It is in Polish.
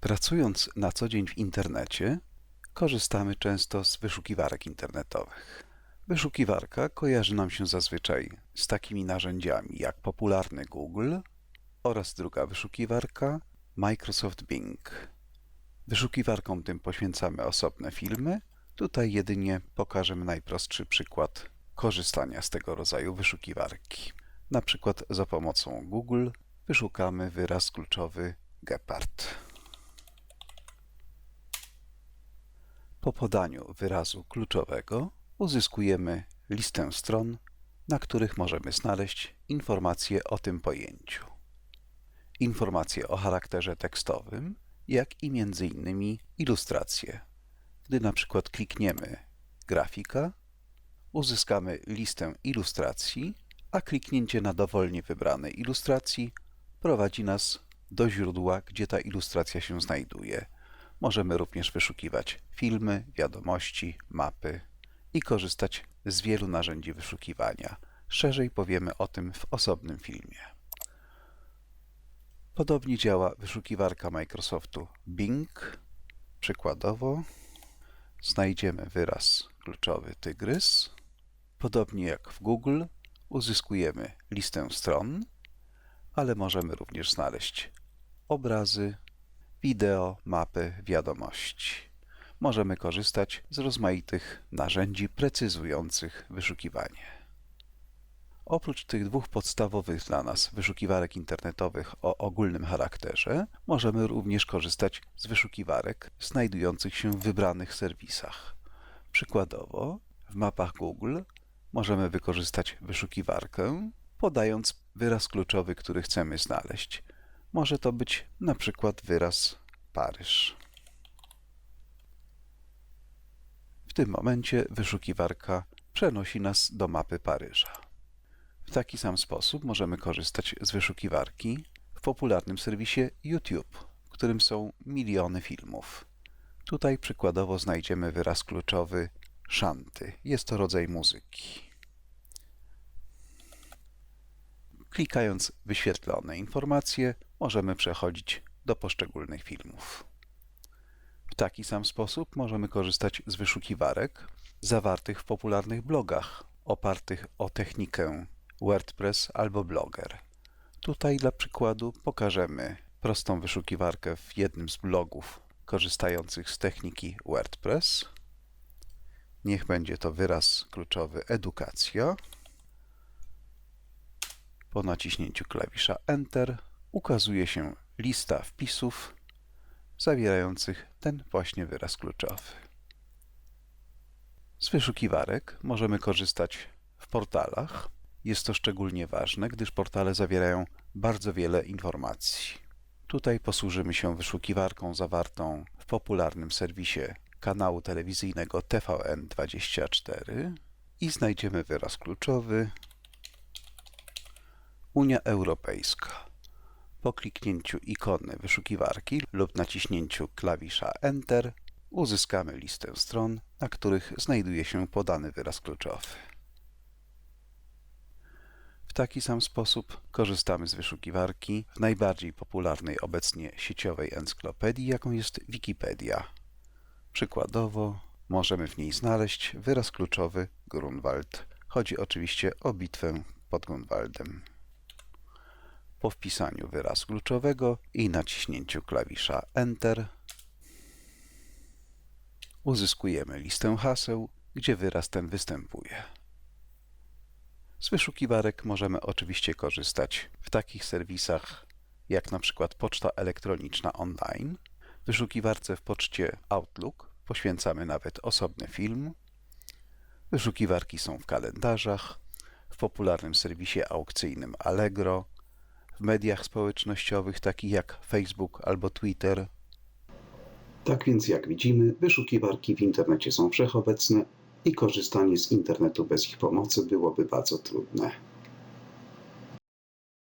Pracując na co dzień w internecie, korzystamy często z wyszukiwarek internetowych. Wyszukiwarka kojarzy nam się zazwyczaj z takimi narzędziami jak popularny Google oraz druga wyszukiwarka Microsoft Bing. Wyszukiwarkom tym poświęcamy osobne filmy. Tutaj jedynie pokażemy najprostszy przykład korzystania z tego rodzaju wyszukiwarki. Na przykład za pomocą Google wyszukamy wyraz kluczowy gepard. Po podaniu wyrazu kluczowego uzyskujemy listę stron, na których możemy znaleźć informacje o tym pojęciu. Informacje o charakterze tekstowym, jak i innymi ilustracje. Gdy na przykład klikniemy grafika, uzyskamy listę ilustracji, a kliknięcie na dowolnie wybranej ilustracji prowadzi nas do źródła, gdzie ta ilustracja się znajduje. Możemy również wyszukiwać filmy, wiadomości, mapy i korzystać z wielu narzędzi wyszukiwania. Szerzej powiemy o tym w osobnym filmie. Podobnie działa wyszukiwarka Microsoftu Bing. Przykładowo znajdziemy wyraz kluczowy tygrys. Podobnie jak w Google uzyskujemy listę stron, ale możemy również znaleźć obrazy, wideo, mapy, wiadomości. Możemy korzystać z rozmaitych narzędzi precyzujących wyszukiwanie. Oprócz tych dwóch podstawowych dla nas wyszukiwarek internetowych o ogólnym charakterze, możemy również korzystać z wyszukiwarek znajdujących się w wybranych serwisach. Przykładowo, w mapach Google możemy wykorzystać wyszukiwarkę, podając wyraz kluczowy, który chcemy znaleźć. Może to być na przykład wyraz Paryż. W tym momencie wyszukiwarka przenosi nas do mapy Paryża. W taki sam sposób możemy korzystać z wyszukiwarki w popularnym serwisie YouTube, w którym są miliony filmów. Tutaj przykładowo znajdziemy wyraz kluczowy szanty. Jest to rodzaj muzyki. Klikając wyświetlone informacje, możemy przechodzić do poszczególnych filmów. W taki sam sposób możemy korzystać z wyszukiwarek zawartych w popularnych blogach opartych o technikę WordPress albo Blogger. Tutaj dla przykładu pokażemy prostą wyszukiwarkę w jednym z blogów korzystających z techniki WordPress. Niech będzie to wyraz kluczowy edukacja. Po naciśnięciu klawisza Enter ukazuje się lista wpisów zawierających ten właśnie wyraz kluczowy. Z wyszukiwarek możemy korzystać w portalach. Jest to szczególnie ważne, gdyż portale zawierają bardzo wiele informacji. Tutaj posłużymy się wyszukiwarką zawartą w popularnym serwisie kanału telewizyjnego TVN24 i znajdziemy wyraz kluczowy Unia Europejska. Po kliknięciu ikony wyszukiwarki lub naciśnięciu klawisza Enter uzyskamy listę stron, na których znajduje się podany wyraz kluczowy. W taki sam sposób korzystamy z wyszukiwarki w najbardziej popularnej obecnie sieciowej encyklopedii, jaką jest Wikipedia. Przykładowo możemy w niej znaleźć wyraz kluczowy Grunwald. Chodzi oczywiście o bitwę pod Grunwaldem. Po wpisaniu wyrazu kluczowego i naciśnięciu klawisza Enter uzyskujemy listę haseł, gdzie wyraz ten występuje. Z wyszukiwarek możemy oczywiście korzystać w takich serwisach jak na przykład poczta elektroniczna online. Wyszukiwarce w poczcie Outlook poświęcamy nawet osobny film. Wyszukiwarki są w kalendarzach, w popularnym serwisie aukcyjnym Allegro, w mediach społecznościowych takich jak Facebook albo Twitter. Tak więc jak widzimy, wyszukiwarki w internecie są wszechobecne i korzystanie z internetu bez ich pomocy byłoby bardzo trudne.